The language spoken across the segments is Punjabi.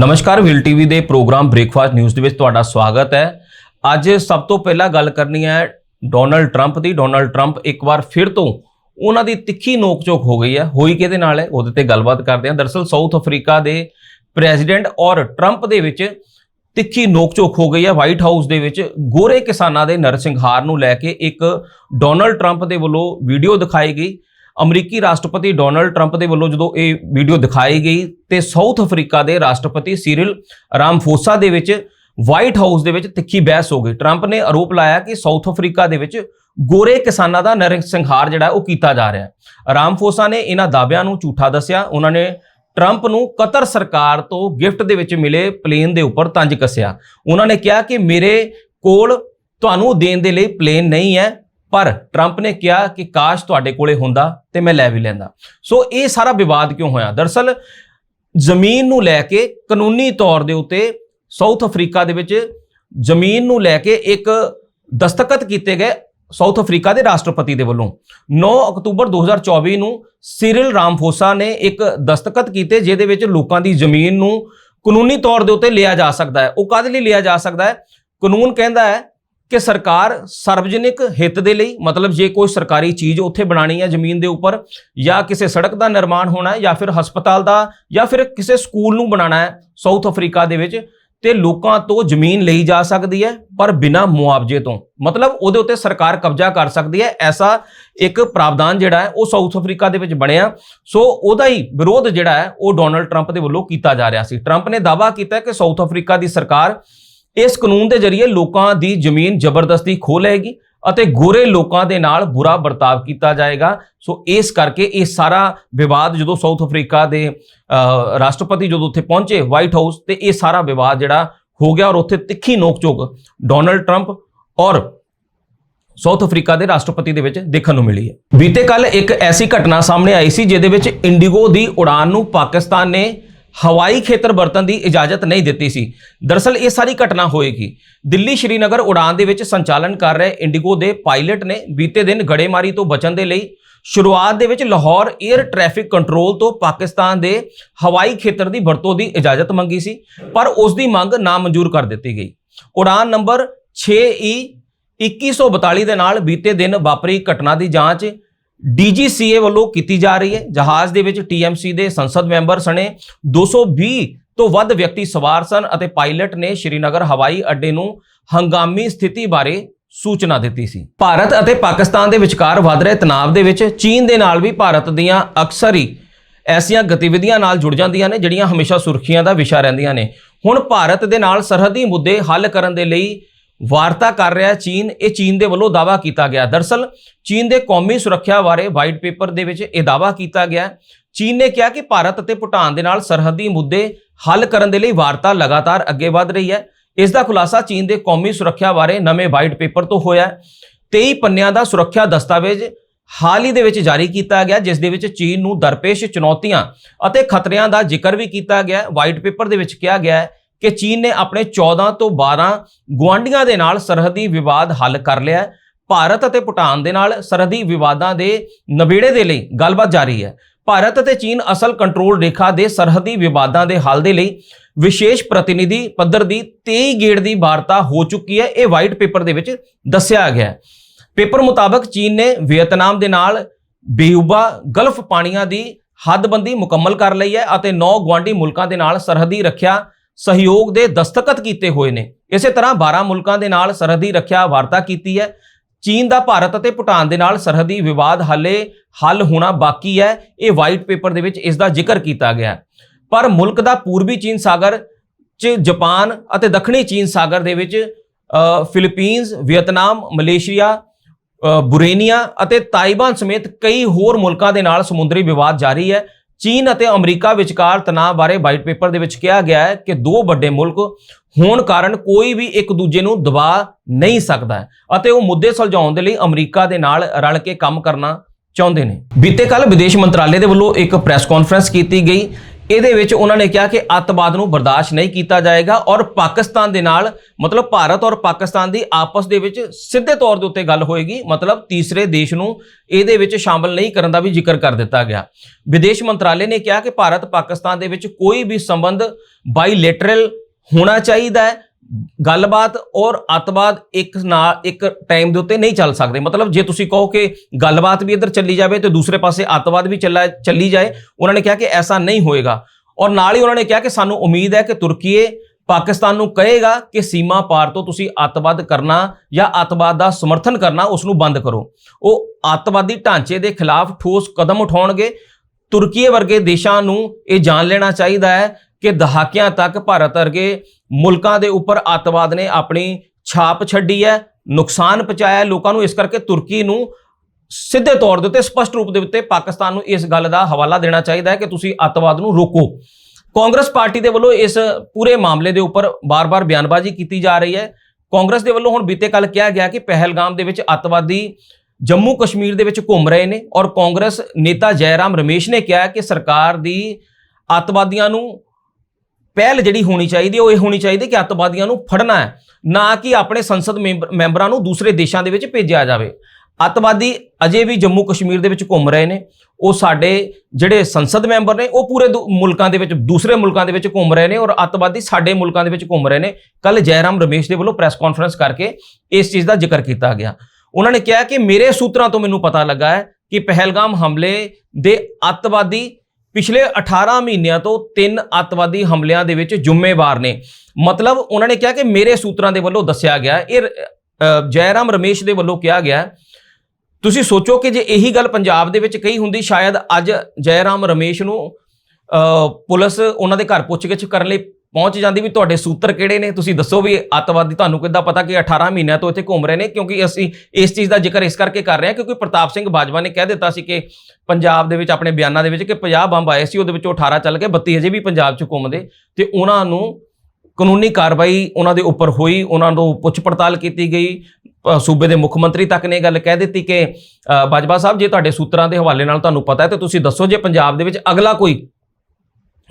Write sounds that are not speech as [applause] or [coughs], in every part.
ਨਮਸਕਾਰ ਵਿਲ ਟੀਵੀ ਦੇ ਪ੍ਰੋਗਰਾਮ ਬ੍ਰੇਕਫਾਸਟ ਨਿਊਜ਼ ਦੇ ਵਿੱਚ ਤੁਹਾਡਾ ਸਵਾਗਤ ਹੈ। ਅੱਜ ਸਭ ਤੋਂ ਪਹਿਲਾਂ ਗੱਲ ਕਰਨੀ ਹੈ ਡੋਨਲਡ ਟਰੰਪ ਦੀ। ਡੋਨਲਡ ਟਰੰਪ ਇੱਕ ਵਾਰ ਫਿਰ ਤੋਂ ਉਹਨਾਂ ਦੀ ਤਿੱਖੀ ਨੋਕ-ਝੋਕ ਹੋ ਗਈ ਹੈ। ਹੋਈ ਕਿਹਦੇ ਨਾਲ ਹੈ? ਉਹਦੇ ਤੇ ਗੱਲਬਾਤ ਕਰਦੇ ਹਾਂ। ਦਰਅਸਲ ਸਾਊਥ ਅਫਰੀਕਾ ਦੇ ਪ੍ਰੈਜ਼ੀਡੈਂਟ ਔਰ ਟਰੰਪ ਦੇ ਵਿੱਚ ਤਿੱਖੀ ਨੋਕ-ਝੋਕ ਹੋ ਗਈ ਹੈ। ਵਾਈਟ ਹਾਊਸ ਦੇ ਵਿੱਚ ਗੋਰੇ ਕਿਸਾਨਾਂ ਦੇ ਨਰਸੰਹਾਰ ਨੂੰ ਲੈ ਕੇ ਇੱਕ ਡੋਨਲਡ ਟਰੰਪ ਦੇ ਵੱਲੋਂ ਵੀਡੀਓ ਦਿਖਾਈ ਗਈ। ਅਮਰੀਕੀ ਰਾਸ਼ਟਰਪਤੀ ਡੋਨਲਡ ਟਰੰਪ ਦੇ ਵੱਲੋਂ ਜਦੋਂ ਇਹ ਵੀਡੀਓ ਦਿਖਾਈ ਗਈ ਤੇ ਸਾਊਥ ਅਫਰੀਕਾ ਦੇ ਰਾਸ਼ਟਰਪਤੀ ਸੀਰਿਲ ਰਾਮਫੋਸਾ ਦੇ ਵਿੱਚ ਵਾਈਟ ਹਾਊਸ ਦੇ ਵਿੱਚ ਤਿੱਖੀ ਬਹਿਸ ਹੋ ਗਈ। ਟਰੰਪ ਨੇ ਆਰੋਪ ਲਾਇਆ ਕਿ ਸਾਊਥ ਅਫਰੀਕਾ ਦੇ ਵਿੱਚ ਗੋਰੇ ਕਿਸਾਨਾਂ ਦਾ ਨਰਸੰਹਾਰ ਜਿਹੜਾ ਉਹ ਕੀਤਾ ਜਾ ਰਿਹਾ ਹੈ। ਰਾਮਫੋਸਾ ਨੇ ਇਹਨਾਂ ਦਾਅਵਿਆਂ ਨੂੰ ਝੂਠਾ ਦੱਸਿਆ। ਉਹਨਾਂ ਨੇ ਟਰੰਪ ਨੂੰ ਕਤਰ ਸਰਕਾਰ ਤੋਂ ਗਿਫਟ ਦੇ ਵਿੱਚ ਮਿਲੇ ਪਲੇਨ ਦੇ ਉੱਪਰ ਤੰਜ ਕੱਸਿਆ। ਉਹਨਾਂ ਨੇ ਕਿਹਾ ਕਿ ਮੇਰੇ ਕੋਲ ਤੁਹਾਨੂੰ ਦੇਣ ਦੇ ਲਈ ਪਲੇਨ ਨਹੀਂ ਹੈ। ਪਰ ਟਰੰਪ ਨੇ ਕਿਹਾ ਕਿ ਕਾਸ਼ ਤੁਹਾਡੇ ਕੋਲੇ ਹੁੰਦਾ ਤੇ ਮੈਂ ਲੈ ਵੀ ਲੈਂਦਾ। ਸੋ ਇਹ ਸਾਰਾ ਵਿਵਾਦ ਕਿਉਂ ਹੋਇਆ? ਦਰਸਲ ਜ਼ਮੀਨ ਨੂੰ ਲੈ ਕੇ ਕਾਨੂੰਨੀ ਤੌਰ ਦੇ ਉੱਤੇ ਸਾਊਥ ਅਫਰੀਕਾ ਦੇ ਵਿੱਚ ਜ਼ਮੀਨ ਨੂੰ ਲੈ ਕੇ ਇੱਕ ਦਸਤਖਤ ਕੀਤੇ ਗਏ ਸਾਊਥ ਅਫਰੀਕਾ ਦੇ ਰਾਸ਼ਟਰਪਤੀ ਦੇ ਵੱਲੋਂ। 9 ਅਕਤੂਬਰ 2024 ਨੂੰ ਸਿਰਿਲ ਰਾਮਫੋਸਾ ਨੇ ਇੱਕ ਦਸਤਖਤ ਕੀਤੇ ਜਿਹਦੇ ਵਿੱਚ ਲੋਕਾਂ ਦੀ ਜ਼ਮੀਨ ਨੂੰ ਕਾਨੂੰਨੀ ਤੌਰ ਦੇ ਉੱਤੇ ਲਿਆ ਜਾ ਸਕਦਾ ਹੈ। ਉਹ ਕਾਹਦੇ ਲਈ ਲਿਆ ਜਾ ਸਕਦਾ ਹੈ? ਕਾਨੂੰਨ ਕਹਿੰਦਾ ਹੈ ਕਿ ਸਰਕਾਰ ਸਰਵਜਨਿਕ ਹਿੱਤ ਦੇ ਲਈ, ਮਤਲਬ ਜੇ ਕੋਈ ਸਰਕਾਰੀ ਚੀਜ਼ ਉੱਥੇ ਬਣਾਣੀ ਹੈ ਜ਼ਮੀਨ ਦੇ ਉੱਪਰ, ਜਾਂ ਕਿਸੇ ਸੜਕ ਦਾ ਨਿਰਮਾਣ ਹੋਣਾ ਹੈ, ਜਾਂ ਫਿਰ ਹਸਪਤਾਲ ਦਾ, ਜਾਂ ਫਿਰ ਕਿਸੇ ਸਕੂਲ ਨੂੰ ਬਣਾਉਣਾ ਹੈ ਸਾਊਥ ਅਫਰੀਕਾ ਦੇ ਵਿੱਚ, ਤੇ ਲੋਕਾਂ ਤੋਂ ਜ਼ਮੀਨ ਲਈ ਜਾ ਸਕਦੀ ਹੈ, ਪਰ ਬਿਨਾਂ ਮੁਆਵਜ਼ੇ ਤੋਂ। ਮਤਲਬ ਉਹਦੇ ਉੱਤੇ ਸਰਕਾਰ ਕਬਜ਼ਾ ਕਰ ਸਕਦੀ ਹੈ, ਐਸਾ ਇੱਕ ਪ੍ਰਾਵਧਾਨ ਜਿਹੜਾ ਹੈ, ਉਹ ਸਾਊਥ ਅਫਰੀਕਾ ਦੇ ਵਿੱਚ ਬਣਿਆ। ਸੋ ਉਹਦਾ ਹੀ ਵਿਰੋਧ ਜਿਹੜਾ ਹੈ, ਉਹ ਡੋਨਲਡ ਟਰੰਪ ਦੇ ਵੱਲੋਂ ਕੀਤਾ ਜਾ ਰਿਹਾ ਸੀ। ਟਰੰਪ ਨੇ ਦਾਅਵਾ ਕੀਤਾ ਕਿ ਸਾਊਥ ਅਫਰੀਕਾ ਦੀ ਸਰਕਾਰ ਇਸ ਕਾਨੂੰਨ ਦੇ ਜ਼ਰੀਏ ਲੋਕਾਂ ਦੀ ਜ਼ਮੀਨ ਜ਼ਬਰਦਸਤੀ ਖੋਹ ਲਏਗੀ ਅਤੇ ਗੋਰੇ ਲੋਕਾਂ ਦੇ ਨਾਲ ਬੁਰਾ ਵਰਤਾਵ ਕੀਤਾ ਜਾਏਗਾ। ਸੋ ਇਸ ਕਰਕੇ ਇਹ ਸਾਰਾ ਵਿਵਾਦ ਜਦੋਂ ਸਾਊਥ ਅਫਰੀਕਾ ਦੇ ਰਾਸ਼ਟਰਪਤੀ ਜਦੋਂ ਉੱਥੇ ਪਹੁੰਚੇ ਵਾਈਟ ਹਾਊਸ ਤੇ ਇਹ ਸਾਰਾ ਵਿਵਾਦ ਜਿਹੜਾ ਹੋ ਗਿਆ ਔਰ ਉੱਥੇ ਤਿੱਖੀ ਨੋਕ-ਝੋਕ ਡੋਨਲਡ ਟਰੰਪ ਔਰ ਸਾਊਥ ਅਫਰੀਕਾ ਦੇ ਰਾਸ਼ਟਰਪਤੀ ਦੇ ਵਿੱਚ ਦੇਖਣ ਨੂੰ ਮਿਲੀ ਹੈ। ਬੀਤੇ ਕੱਲ ਇੱਕ ਐਸੀ ਘਟਨਾ ਸਾਹਮਣੇ ਆਈ ਸੀ ਜਿਹਦੇ ਵਿੱਚ ਇੰਡੀਗੋ ਦੀ ਉਡਾਨ ਨੂੰ ਪਾਕਿਸਤਾਨ ਨੇ ਹਵਾਈ ਖੇਤਰ ਵਰਤਣ ਦੀ ਇਜਾਜ਼ਤ ਨਹੀਂ ਦਿੱਤੀ ਸੀ। ਦਰਅਸਲ ਇਹ ਸਾਰੀ ਘਟਨਾ ਹੋਏਗੀ। ਦਿੱਲੀ ਸ਼੍ਰੀਨਗਰ ਉਡਾਨ ਦੇ ਵਿੱਚ ਸੰਚਾਲਨ ਕਰ ਰਹੇ ਇੰਡੀਗੋ ਦੇ ਪਾਇਲਟ ਨੇ ਬੀਤੇ ਦਿਨ ਗੜੇਮਾਰੀ ਤੋਂ ਬਚਣ ਦੇ ਲਈ ਸ਼ੁਰੂਆਤ ਦੇ ਵਿੱਚ ਲਾਹੌਰ 에ਅਰ ਟ੍ਰੈਫਿਕ ਕੰਟਰੋਲ ਤੋਂ ਪਾਕਿਸਤਾਨ ਦੇ ਹਵਾਈ ਖੇਤਰ ਦੀ ਵਰਤੋਂ ਦੀ ਇਜਾਜ਼ਤ ਮੰਗੀ ਸੀ, ਪਰ ਉਸ ਦੀ ਮੰਗ ਨਾ ਮਨਜ਼ੂਰ ਕਰ ਦਿੱਤੀ ਗਈ। ਉਡਾਨ ਨੰਬਰ 6E 2142 ਦੇ ਨਾਲ ਬੀਤੇ ਦਿਨ ਵਾਪਰੀ ਘਟਨਾ ਦੀ ਜਾਂਚ ਡੀਜੀਸੀਏ ਵੱਲੋਂ ਕੀਤੀ ਜਾ ਰਹੀ ਹੈ। ਜਹਾਜ਼ ਦੇ ਵਿੱਚ ਟੀਐਮਸੀ ਦੇ ਸੰਸਦ ਮੈਂਬਰ ਸਣੇ 220 ਤੋਂ ਵੱਧ ਵਿਅਕਤੀ ਸਵਾਰ ਸਨ ਅਤੇ ਪਾਇਲਟ ਨੇ ਸ਼੍ਰੀਨਗਰ ਹਵਾਈ ਅੱਡੇ ਨੂੰ ਹੰਗਾਮੀ ਸਥਿਤੀ ਬਾਰੇ ਸੂਚਨਾ ਦਿੱਤੀ ਸੀ। ਭਾਰਤ ਅਤੇ ਪਾਕਿਸਤਾਨ ਦੇ ਵਿਚਕਾਰ ਵੱਧ ਰਹੇ ਤਣਾਅ ਦੇ ਵਿੱਚ ਚੀਨ ਦੇ ਨਾਲ ਵੀ ਭਾਰਤ ਦੀਆਂ ਅਕਸਰ ਹੀ ਐਸੀਆਂ ਗਤੀਵਿਧੀਆਂ ਨਾਲ ਜੁੜ ਜਾਂਦੀਆਂ ਨੇ, ਜਿਹੜੀਆਂ ਹਮੇਸ਼ਾ ਸੁਰਖੀਆਂ ਦਾ ਵਿਸ਼ਾ ਰਹਿੰਦੀਆਂ ਨੇ। ਹੁਣ ਭਾਰਤ ਦੇ ਨਾਲ ਸਰਹੱਦੀ ਮੁੱਦੇ ਹੱਲ ਕਰਨ ਦੇ ਲਈ ਵਾਰਤਾ ਕਰ ਰਿਹਾ ਚੀਨ, ਇਹ ਚੀਨ ਦੇ ਵੱਲੋਂ ਦਾਵਾ ਕੀਤਾ ਗਿਆ। ਦਰਸਲ, ਚੀਨ ਦੇ ਕੌਮੀ ਸੁਰੱਖਿਆ ਬਾਰੇ ਵਾਈਟ ਪੇਪਰ ਦੇ ਵਿੱਚ ਇਹ ਦਾਵਾ ਕੀਤਾ ਗਿਆ। ਚੀਨ ਨੇ ਕਿਹਾ ਕਿ ਭਾਰਤ ਅਤੇ ਭੂਟਾਨ ਦੇ ਨਾਲ ਸਰਹੱਦੀ ਮੁੱਦੇ ਹੱਲ ਕਰਨ ਦੇ ਲਈ ਵਾਰਤਾ ਲਗਾਤਾਰ ਅੱਗੇ ਵਧ ਰਹੀ ਹੈ। ਇਸ ਦਾ ਖੁਲਾਸਾ ਚੀਨ ਦੇ ਕੌਮੀ ਸੁਰੱਖਿਆ ਬਾਰੇ ਨਵੇਂ ਵਾਈਟ ਪੇਪਰ ਤੋਂ ਹੋਇਆ ਹੈ। 23 ਪੰਨਿਆਂ ਦਾ ਸੁਰੱਖਿਆ ਦਸਤਾਵੇਜ਼ ਹਾਲ ਹੀ ਦੇ ਵਿੱਚ ਜਾਰੀ ਕੀਤਾ ਗਿਆ, ਜਿਸ ਦੇ ਵਿੱਚ ਚੀਨ ਨੂੰ ਦਰਪੇਸ਼ ਚੁਣੌਤੀਆਂ ਅਤੇ ਖਤਰਿਆਂ ਦਾ ਜ਼ਿਕਰ ਵੀ ਕੀਤਾ ਗਿਆ। ਵਾਈਟ ਪੇਪਰ ਦੇ ਵਿੱਚ ਕਿਹਾ ਗਿਆ ਹੈ ਕਿ ਚੀਨ ਨੇ ਆਪਣੇ 14 ਤੋਂ 12 ਗੁਆਂਢੀਆਂ ਦੇ ਨਾਲ ਸਰਹੱਦੀ ਵਿਵਾਦ ਹੱਲ ਕਰ ਲਿਆ ਭਾਰਤ ਅਤੇ ਭੂਟਾਨ ਦੇ ਨਾਲ ਸਰਹੱਦੀ ਵਿਵਾਦਾਂ ਦੇ ਨਵੇੜੇ ਦੇ ਲਈ ਗੱਲਬਾਤ ਜਾਰੀ ਹੈ। ਭਾਰਤ ਅਤੇ ਚੀਨ ਅਸਲ ਕੰਟਰੋਲ ਰੇਖਾ ਦੇ ਸਰਹੱਦੀ ਵਿਵਾਦਾਂ ਦੇ ਹੱਲ ਦੇ ਲਈ ਵਿਸ਼ੇਸ਼ ਪ੍ਰਤੀਨਿਧੀ ਪੱਧਰ ਦੀ 23 ਗੇੜ ਦੀ ਵਾਰਤਾ ਹੋ ਚੁੱਕੀ ਹੈ। ਇਹ ਵਾਈਟ ਪੇਪਰ ਦੇ ਵਿੱਚ ਦੱਸਿਆ ਗਿਆ ਹੈ। ਪੇਪਰ ਮੁਤਾਬਕ ਚੀਨ ਨੇ ਵੀਅਤਨਾਮ ਦੇ ਨਾਲ ਬੇਊਬਾ ਗਲਫ ਪਾਣੀਆਂ ਦੀ ਹੱਦਬੰਦੀ ਮੁਕੰਮਲ ਕਰ ਲਈ ਹੈ ਅਤੇ 9 ਗੁਆਂਢੀ ਮੁਲਕਾਂ ਦੇ ਨਾਲ ਸਰਹੱਦੀ ਰੱਖਿਆ ਸਹਿਯੋਗ ਦੇ ਦਸਤਖਤ ਕੀਤੇ ਹੋਏ ਨੇ। ਇਸੇ ਤਰ੍ਹਾਂ 12 ਮੁਲਕਾਂ ਦੇ ਨਾਲ ਸਰਹੱਦੀ ਰੱਖਿਆ ਵਾਰਤਾ ਕੀਤੀ ਹੈ। ਚੀਨ ਦਾ ਭਾਰਤ ਅਤੇ ਭੂਟਾਨ ਦੇ ਨਾਲ ਸਰਹੱਦੀ ਵਿਵਾਦ ਹਾਲੇ ਹੱਲ ਹੋਣਾ ਬਾਕੀ ਹੈ। ਇਹ ਵਾਈਟ ਪੇਪਰ ਦੇ ਵਿੱਚ ਇਸ ਦਾ ਜ਼ਿਕਰ ਕੀਤਾ ਗਿਆ ਪਰ ਮੁਲਕ ਦਾ ਪੂਰਬੀ ਚੀਨ ਸਾਗਰ ਚ ਜਾਪਾਨ ਅਤੇ ਦੱਖਣੀ ਚੀਨ ਸਾਗਰ ਦੇ ਵਿੱਚ ਅ, ਵੀਅਤਨਾਮ ਮਲੇਸ਼ੀਆ ਬੁਰੇਨੀਆ ਅਤੇ ਤਾਈਵਾਨ ਸਮੇਤ ਕਈ ਹੋਰ ਮੁਲਕਾਂ ਦੇ ਨਾਲ ਸਮੁੰਦਰੀ ਵਿਵਾਦ ਜਾਰੀ ਹੈ। ਚੀਨ ਅਤੇ ਅਮਰੀਕਾ ਵਿਚਕਾਰ ਤਣਾਅ ਬਾਰੇ ਵਾਈਟ ਪੇਪਰ ਦੇ ਵਿੱਚ ਕਿਹਾ ਗਿਆ ਹੈ ਕਿ ਦੋ ਵੱਡੇ ਮੁਲਕ ਹੋਣ ਕਾਰਨ ਕੋਈ ਵੀ ਇੱਕ ਦੂਜੇ ਨੂੰ ਦਬਾ ਨਹੀਂ ਸਕਦਾ ਅਤੇ ਉਹ ਮੁੱਦੇ ਸੁਲਝਾਉਣ ਦੇ ਲਈ ਅਮਰੀਕਾ ਦੇ ਨਾਲ ਰਲ ਕੇ ਕੰਮ ਕਰਨਾ ਚਾਹੁੰਦੇ ਨੇ। ਬੀਤੇ ਕੱਲ ਵਿਦੇਸ਼ ਮੰਤਰਾਲੇ ਦੇ ਵੱਲੋਂ ਇੱਕ ਪ੍ਰੈਸ ਕਾਨਫਰੰਸ ਕੀਤੀ ਗਈ ਇਹਦੇ ਵਿੱਚ ਉਹਨਾਂ ਨੇ ਕਿਹਾ ਕਿ ਅੱਤਵਾਦ ਨੂੰ ਬਰਦਾਸ਼ਤ ਨਹੀਂ ਕੀਤਾ ਜਾਏਗਾ ਔਰ ਪਾਕਿਸਤਾਨ ਦੇ ਨਾਲ, ਮਤਲਬ ਭਾਰਤ ਔਰ ਪਾਕਿਸਤਾਨ ਦੀ ਆਪਸ ਦੇ ਵਿੱਚ ਸਿੱਧੇ ਤੌਰ ਦੇ ਉੱਤੇ ਗੱਲ ਹੋਏਗੀ, ਮਤਲਬ ਤੀਸਰੇ ਦੇਸ਼ ਨੂੰ ਇਹਦੇ ਵਿੱਚ ਸ਼ਾਮਲ ਨਹੀਂ ਕਰਨ ਦਾ ਵੀ ਜ਼ਿਕਰ ਕਰ ਦਿੱਤਾ ਗਿਆ। ਵਿਦੇਸ਼ ਮੰਤਰਾਲੇ ਨੇ ਕਿਹਾ ਕਿ ਭਾਰਤ ਪਾਕਿਸਤਾਨ ਦੇ ਵਿੱਚ ਕੋਈ ਵੀ ਸੰਬੰਧ ਬਾਈਲੇਟਰਲ ਹੋਣਾ ਚਾਹੀਦਾ ਹੈ ਗੱਲਬਾਤ ਔਰ ਅੱਤਵਾਦ ਇੱਕ ਨਾਲ, ਇੱਕ ਟਾਈਮ ਦੇ ਉੱਤੇ ਨਹੀਂ ਚੱਲ ਸਕਦੇ। ਮਤਲਬ ਜੇ ਤੁਸੀਂ ਕਹੋ ਕਿ ਗੱਲਬਾਤ ਵੀ ਇੱਧਰ ਚੱਲੀ ਜਾਵੇ ਤੇ ਦੂਸਰੇ ਪਾਸੇ ਅੱਤਵਾਦ ਵੀ ਚੱਲਾ, ਚੱਲੀ ਜਾਏ, ਉਹਨਾਂ ਨੇ ਕਿਹਾ ਕਿ ਐਸਾ ਨਹੀਂ ਹੋਏਗਾ। ਔਰ ਨਾਲ ਹੀ ਉਹਨਾਂ ਨੇ ਕਿਹਾ ਕਿ ਸਾਨੂੰ ਉਮੀਦ ਹੈ ਕਿ ਤੁਰਕੀਏ ਪਾਕਿਸਤਾਨ ਨੂੰ ਕਹੇਗਾ ਕਿ ਸੀਮਾ ਪਾਰ ਤੋਂ ਤੁਸੀਂ ਅੱਤਵਾਦ ਕਰਨਾ ਜਾਂ ਅੱਤਵਾਦ ਦਾ ਸਮਰਥਨ ਕਰਨਾ ਉਸ ਨੂੰ ਬੰਦ ਕਰੋ। ਉਹ ਅੱਤਵਾਦੀ ਢਾਂਚੇ ਦੇ ਖਿਲਾਫ ਠੋਸ ਕਦਮ ਉਠਾਉਣਗੇ। ਤੁਰਕੀਏ ਵਰਗੇ ਦੇਸ਼ਾਂ ਨੂੰ ਇਹ ਜਾਣ ਲੈਣਾ ਚਾਹੀਦਾ ਹੈ ਕਿ ਦਹਾਕਿਆਂ ਤੱਕ ਭਾਰਤ ਵਰਗੇ ਮੁਲਕਾਂ ਦੇ ਉੱਪਰ ਅੱਤਵਾਦ ਨੇ ਆਪਣੀ ਛਾਪ ਛੱਡੀ ਹੈ, ਨੁਕਸਾਨ ਪਹੁੰਚਾਇਆ ਲੋਕਾਂ ਨੂੰ ਇਸ ਕਰਕੇ ਤੁਰਕੀ ਨੂੰ ਸਿੱਧੇ ਤੌਰ ਦੇ ਉੱਤੇ, ਸਪਸ਼ਟ ਰੂਪ ਦੇ ਉੱਤੇ ਪਾਕਿਸਤਾਨ ਨੂੰ ਇਸ ਗੱਲ ਦਾ ਹਵਾਲਾ ਦੇਣਾ ਚਾਹੀਦਾ ਹੈ ਕਿ ਤੁਸੀਂ ਅੱਤਵਾਦ ਨੂੰ ਰੋਕੋ। ਕਾਂਗਰਸ ਪਾਰਟੀ ਦੇ ਵੱਲੋਂ ਇਸ ਪੂਰੇ ਮਾਮਲੇ ਦੇ ਉੱਪਰ ਬਾਰ-ਬਾਰ ਬਿਆਨਬਾਜ਼ੀ ਕੀਤੀ ਜਾ ਰਹੀ ਹੈ। ਕਾਂਗਰਸ ਦੇ ਵੱਲੋਂ ਹੁਣ ਬੀਤੇ ਕੱਲ ਕਿਹਾ ਗਿਆ ਕਿ ਪਹਿਲਗਾਮ ਦੇ ਵਿੱਚ ਅੱਤਵਾਦੀ ਜੰਮੂ ਕਸ਼ਮੀਰ ਦੇ ਵਿੱਚ ਘੁੰਮ ਰਹੇ ਨੇ ਔਰ ਕਾਂਗਰਸ ਨੇਤਾ ਜੈਰਾਮ ਰਮੇਸ਼ ਨੇ ਕਿਹਾ ਕਿ ਸਰਕਾਰ ਦੀ ਅੱਤਵਾਦੀਆਂ ਨੂੰ ਪਹਿਲ ਜਿਹੜੀ ਹੋਣੀ ਚਾਹੀਦੀ ਹੈ, ਉਹ ਇਹ ਹੋਣੀ ਚਾਹੀਦੀ ਕਿ ਅੱਤਵਾਦੀਆਂ ਨੂੰ ਫੜਨਾ ਹੈ, ਨਾ ਕਿ ਆਪਣੇ ਸੰਸਦ ਮੈਂਬਰ- ਮੈਂਬਰਾਂ ਨੂੰ ਦੂਸਰੇ ਦੇਸ਼ਾਂ ਦੇ ਵਿੱਚ ਭੇਜਿਆ ਜਾਵੇ। ਅੱਤਵਾਦੀ ਅਜੇ ਵੀ ਜੰਮੂ ਕਸ਼ਮੀਰ ਦੇ ਵਿੱਚ ਘੁੰਮ ਰਹੇ ਨੇ। ਉਹ ਸਾਡੇ ਜਿਹੜੇ ਸੰਸਦ ਮੈਂਬਰ ਨੇ, ਉਹ ਪੂਰੇ ਦੂ- ਮੁਲਕਾਂ ਦੇ ਵਿੱਚ, ਦੂਸਰੇ ਮੁਲਕਾਂ ਦੇ ਵਿੱਚ ਘੁੰਮ ਰਹੇ ਨੇ ਔਰ ਅੱਤਵਾਦੀ ਸਾਡੇ ਮੁਲਕਾਂ ਦੇ ਵਿੱਚ ਘੁੰਮ ਰਹੇ ਨੇ। ਕੱਲ ਜੈਰਾਮ ਰਮੇਸ਼ ਦੇ ਵੱਲੋਂ ਪ੍ਰੈਸ ਕਾਨਫਰੰਸ ਕਰਕੇ ਇਸ ਚੀਜ਼ ਦਾ ਜ਼ਿਕਰ ਕੀਤਾ ਗਿਆ। ਉਹਨਾਂ ਨੇ ਕਿਹਾ ਕਿ ਮੇਰੇ ਸੂਤਰਾਂ ਤੋਂ ਮੈਨੂੰ ਪਤਾ ਲੱਗਾ ਹੈ ਕਿ ਪਹਿਲਗਾਮ ਹਮਲੇ ਦੇ ਅੱਤਵਾਦੀ ਪਿਛਲੇ 18 ਮਹੀਨਿਆਂ ਤੋਂ ਤਿੰਨ ਅੱਤਵਾਦੀ ਹਮਲਿਆਂ ਦੇ ਵਿੱਚ ਜ਼ਿੰਮੇਵਾਰ ਨੇ। ਮਤਲਬ ਉਹਨਾਂ ਨੇ ਕਿਹਾ ਕਿ ਮੇਰੇ ਸੂਤਰਾਂ ਦੇ ਵੱਲੋਂ ਦੱਸਿਆ ਗਿਆ ਇਹ ਅ, ਜੈਰਾਮ ਰਮੇਸ਼ ਦੇ ਵੱਲੋਂ ਕਿਹਾ ਗਿਆ ਤੁਸੀਂ ਸੋਚੋ ਕਿ ਜੇ ਇਹੀ ਗੱਲ ਪੰਜਾਬ ਦੇ ਵਿੱਚ ਕਹੀ ਹੁੰਦੀ ਸ਼ਾਇਦ ਅੱਜ ਜੈਰਾਮ ਰਮੇਸ਼ ਨੂੰ ਪੁਲਿਸ ਉਹਨਾਂ ਦੇ ਘਰ ਪੁੱਛਗਿੱਛ ਕਰਨ ਲਈ ਪਹੁੰਚ ਜਾਂਦੀ ਵੀ ਤੁਹਾਡੇ ਸੂਤਰ ਕਿਹੜੇ ਨੇ? ਤੁਸੀਂ ਦੱਸੋ ਵੀ ਅੱਤਵਾਦੀ ਤੁਹਾਨੂੰ ਕਿੱਦਾਂ ਪਤਾ ਕਿ 18 ਮਹੀਨਿਆਂ ਤੋਂ ਇੱਥੇ ਘੁੰਮ ਰਹੇ ਨੇ? ਕਿਉਂਕਿ ਅਸੀਂ ਇਸ ਚੀਜ਼ ਦਾ ਜ਼ਿਕਰ ਇਸ ਕਰਕੇ ਕਰ ਰਹੇ ਹਾਂ ਕਿਉਂਕਿ ਪ੍ਰਤਾਪ ਸਿੰਘ ਬਾਜਵਾ ਨੇ ਕਹਿ ਦਿੱਤਾ ਸੀ ਕਿ ਪੰਜਾਬ ਦੇ ਵਿੱਚ ਆਪਣੇ ਬਿਆਨਾਂ ਦੇ ਵਿੱਚ ਕਿ 50 ਬੰਬ ਆਏ ਸੀ, ਉਹਦੇ ਵਿੱਚੋਂ 18 ਚੱਲ ਗਏ 32 ਅਜੇ ਵੀ ਪੰਜਾਬ 'ਚ ਘੁੰਮਦੇ। ਤੇ ਉਹਨਾਂ ਨੂੰ ਕਾਨੂੰਨੀ ਕਾਰਵਾਈ ਉਹਨਾਂ ਦੇ ਉੱਪਰ ਹੋਈ, ਉਹਨਾਂ ਨੂੰ ਪੁੱਛ ਪੜਤਾਲ ਕੀਤੀ ਗਈ। ਸੂਬੇ ਦੇ ਮੁੱਖ ਮੰਤਰੀ ਤੱਕ ਨੇ ਇਹ ਗੱਲ ਕਹਿ ਦਿੱਤੀ ਕਿ ਬਾਜਵਾ ਸਾਹਿਬ, ਜੇ ਤੁਹਾਡੇ ਸੂਤਰਾਂ ਦੇ ਹਵਾਲੇ ਨਾਲ ਤੁਹਾਨੂੰ ਪਤਾ ਹੈ, ਤੇ ਤੁਸੀਂ ਦੱਸੋ ਜੇ ਪੰਜਾਬ ਦੇ ਵਿੱਚ ਅਗਲਾ ਕੋਈ